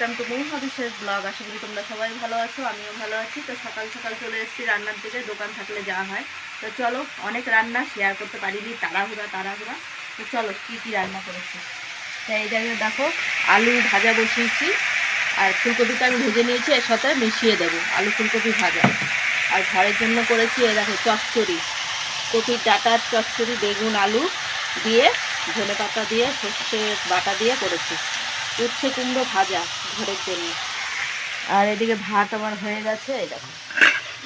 Welcome to Mahua বিশেষ blog. আশা করি তোমরা সবাই ভালো আছো, আমিও ভালো আছি। তো সকাল সকাল চলে এসেছি রান্নার দিকে, দোকান থাকলে যাওয়া হয়। তো চলো, অনেক রান্না শেয়ার করতে পারিনি, তাড়াহুড়া তাড়াহুড়া। তো চলো, কী কী রান্না করেছি? তো এই জায়গায় দেখো, আলু ভাজা বসিয়েছি, আর ফুলকপিটা আমি ভেজে নিয়েছি, এর সাথে মিশিয়ে দেবো, আলু ফুলকপি ভাজা। আর ঘরের জন্য করেছি, এই দেখো, চচ্চড়ি। কপি, ডাটার চচ্চড়ি, বেগুন, আলু দিয়ে ধনে পাতা দিয়ে, সর্ষে বাটা দিয়ে করেছি। উচ্ছে কুমড়ো ভাজা ঘরের জন্য। আর এদিকে ভাত আমার হয়ে গেছে, এই দেখো,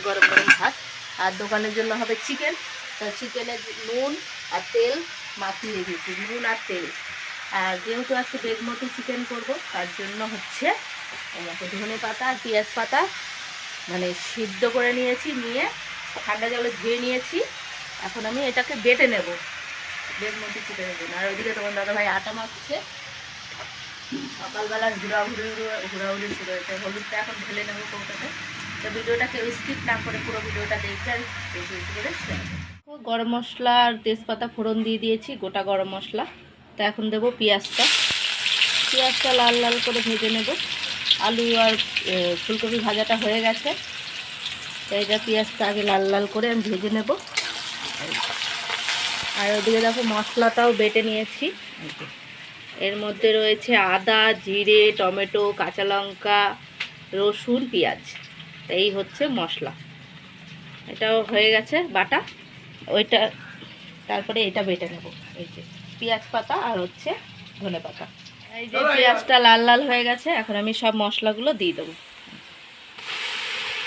গরম গরম ভাত। আর দোকানের জন্য হবে চিকেন। তা চিকেনের নুন আর তেল মাখিয়ে দিয়েছি, নুন আর তেল। আর যেহেতু আজকে বেগমতি চিকেন করব, তার জন্য হচ্ছে দেখো ধনে পাতা আর পেঁয়াজ পাতা মানে সিদ্ধ করে নিয়েছি, নিয়ে ঠান্ডা জলে ধুয়ে নিয়েছি। এখন আমি এটাকে বেটে নেব, বেগমতি চিকেনের জন্য। আর ওইদিকে তোমার দাদাভাই আটা মাখছে। সকালবেলার ঘোরাঘুরি ঘোরাঘুরি শুরু হয়েছে। হলুদটা এখন ঢেলে নেব কৌটাতে তো ভিডিওটা কেউ স্কিপ না করে পুরো ভিডিওটা দেখবে আর বেশি বেশি করে গরম মশলা আর তেজপাতা ফোড়ন দিয়ে দিয়েছি গোটা গরম মশলা। তো এখন দেবো পেঁয়াজটা। পেঁয়াজটা লাল লাল করে ভেজে নেব। আলু আর ফুলকপি ভাজাটা হয়ে গেছে। তো এইটা পেঁয়াজটা আগে লাল লাল করে আমি ভেজে নেব। আর ওদিকে দেখো মশলাটাও বেটে নিয়েছি। এর মধ্যে রয়েছে আদা জিরে টমেটো কাঁচা লঙ্কা রসুন পেঁয়াজ। এই হচ্ছে মশলা। এটাও হয়ে গেছে বাটা। ওইটা তারপরে এটা বেটে নেব। এই যে পেঁয়াজ পাতা আর হচ্ছে ধনে পাতা। এই যে পেঁয়াজটা লাল লাল হয়ে গেছে এখন আমি সব মশলাগুলো দিয়ে দেবো।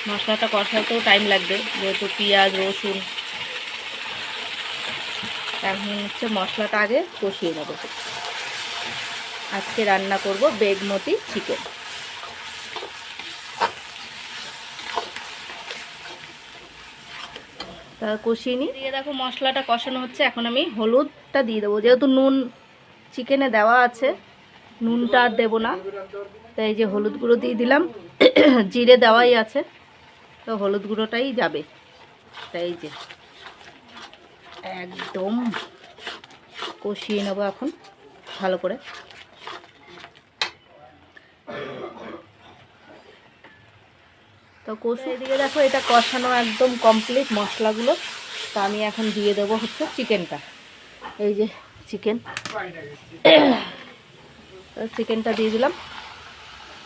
মশলাটা কষাতেও টাইম লাগবে যেহেতু পেঁয়াজ রসুন। এখন হচ্ছে মশলাটা আগে কষিয়ে নেব। আজকে রান্না করব বেগমতি চিকেন তা কষিয়ে নিই। দিয়ে দেখো মশলাটা কষানো হচ্ছে, এখন আমি হলুদটা দিয়ে দেবো। যেহেতু নুন চিকেনে দেওয়া আছে, নুনটা আর দেবো না। তাই যে হলুদ গুঁড়ো দিয়ে দিলাম, জিরে দেওয়াই আছে, তো হলুদ গুঁড়োটাই যাবে। তাই যে একদম কষিয়ে নেব এখন, ভালো করে। তো কষু এদিকে দেখো, এটা কষানো একদম কমপ্লিট মশলাগুলো। তো আমি এখন দিয়ে দেবো হচ্ছে চিকেনটা। এই যে চিকেন। চিকেনটা দিয়ে দিলাম।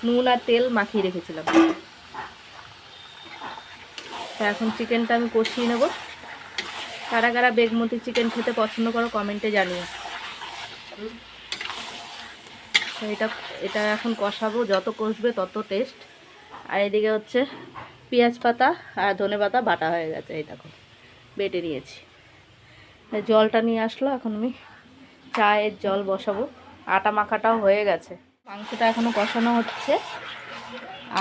নুন আর তেল মাখিয়ে রেখেছিলাম। তো এখন চিকেনটা আমি কষিয়ে নেব। কারা কারা বেগমতি চিকেন খেতে পছন্দ করো, কমেন্টে জানিও। এটা এটা এখন কষাবো, যত কষবে তত টেস্ট আর এদিকে হচ্ছে পেঁয়াজ পাতা আর ধনে পাতা বাটা হয়ে গেছে, এই দেখো, বেটে নিয়েছি। জলটা নিয়ে আসলো, এখন আমি চায়ের জল বসাবো। আটা মাখাটাও হয়ে গেছে। মাংসটা এখনও কষানো হচ্ছে।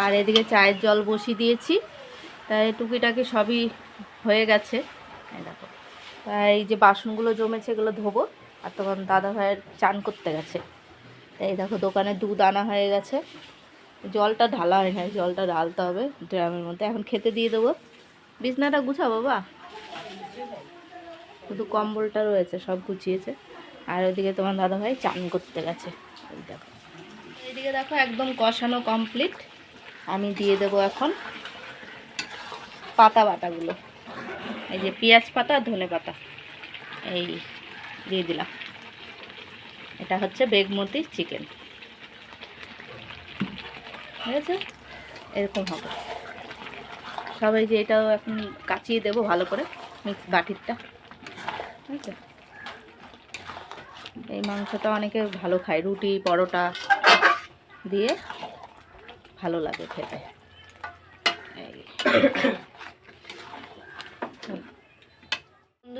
আর এদিকে চায়ের জল বসিয়ে দিয়েছি। তাই টুকিটাকি সবই হয়ে গেছে। দেখো, তাই এই যে বাসনগুলো জমেছে, এগুলো ধোবো। আর তখন দাদা ভাইয়ের চান করতে গেছে। এই দেখো দোকানে দুধ আনা হয়ে গেছে। জলটা ঢালা হয় না জলটা ঢালতে হবে ড্রামের মধ্যে। এখন খেতে দিয়ে দেবো। বিছনাটা গুছা বাবা। শুধু কম্বলটা রয়েছে, সব গুছিয়েছে। আর ওইদিকে তোমার দাদা ভাই চান করতে গেছে। দেখো। এইদিকে দেখো একদম কষানো কমপ্লিট আমি দিয়ে দেবো এখন পাতা বাটাগুলো। এই যে পেঁয়াজ পাতা ধনে পাতা। এই দিয়ে দিলাম। এটা হচ্ছে বেগমতি চিকেন। ঠিক আছে? এরকম হবে। সবাই যে এটাও এখন কাচিয়ে দেবো ভালো করে, মিক্স বাটিরটা। ঠিক আছে? এই মাংসটা অনেকে ভালো খায়, রুটি, পরোটা দিয়ে ভালো লাগে খেতে। এই।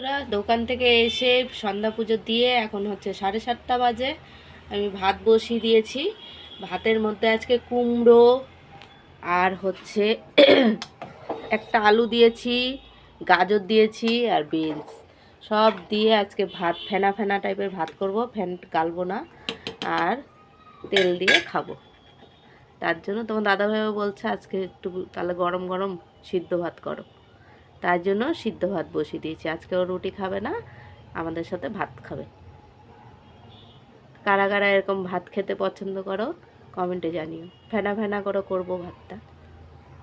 বন্ধুরা, দোকান থেকে এসে সন্ধ্যা পুজো দিয়ে এখন হচ্ছে সাড়ে সাতটা বাজে। আমি ভাত বসিয়ে দিয়েছি। ভাতের মধ্যে আজকে কুমড়ো আর হচ্ছে একটা আলু দিয়েছি, গাজর দিয়েছি আর বিনস। সব দিয়ে আজকে ভাত, ফেনা ফেনা টাইপের ভাত করব ফ্যান গালবো না। আর তেল দিয়ে খাব। তার জন্য তোমার দাদাভাইও বলছে, আজকে একটু তাহলে গরম গরম সিদ্ধ ভাত করো। তার জন্য সিদ্ধ ভাত বসিয়ে দিয়েছি। আজকে ও রুটি খাবে না, আমাদের সাথে ভাত খাবে। কারা কারা এরকম ভাত খেতে পছন্দ করো, কমেন্টে জানিও। ফেনা ফেনা করে করব ভাতটা।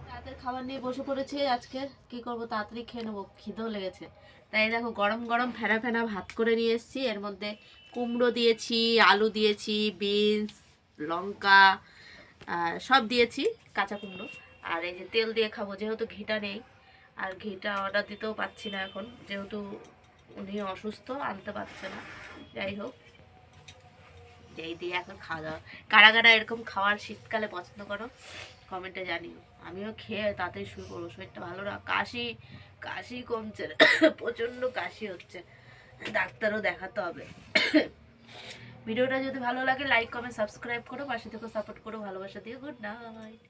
রাতের খাবার নিয়ে বসে পড়েছি আজকে। কি করব? তাড়াতাড়ি খেয়ে নেব। খিদেও লেগেছে। তাই দেখো, গরম গরম ফেনা ফেনা ভাত করে নিয়ে এসেছি। এর মধ্যে কুমড়ো দিয়েছি, আলু দিয়েছি, বিনস, লঙ্কা সব দিয়েছি, কাঁচা কুমড়ো। আর এই যে তেল দিয়ে খাব, যেহেতু ঘিটা নেই আর ঘিটা অর্ডার দিতেও পাচ্ছি না এখন। যেহেতু উনি অসুস্থ, আনতে পারছে না। যাই হোক। এই দিয়ে এখন খাওয়া দাওয়া কারা কারা এরকম খাওয়ার শীতকালে পছন্দ করো কমেন্টে জানিও। আমিও খেয়ে তাড়াতাড়ি শুরু করব শরীরটা ভালো না। কাশি কাশি কমছে প্রচণ্ড কাশি হচ্ছে। ডাক্তারও দেখাতে হবে। ভিডিওটা যদি ভালো লাগে লাইক কমেন্ট সাবস্ক্রাইব করো। পাশে থেকে সাপোর্ট করো। ভালোবাসা দিও গুড নাইট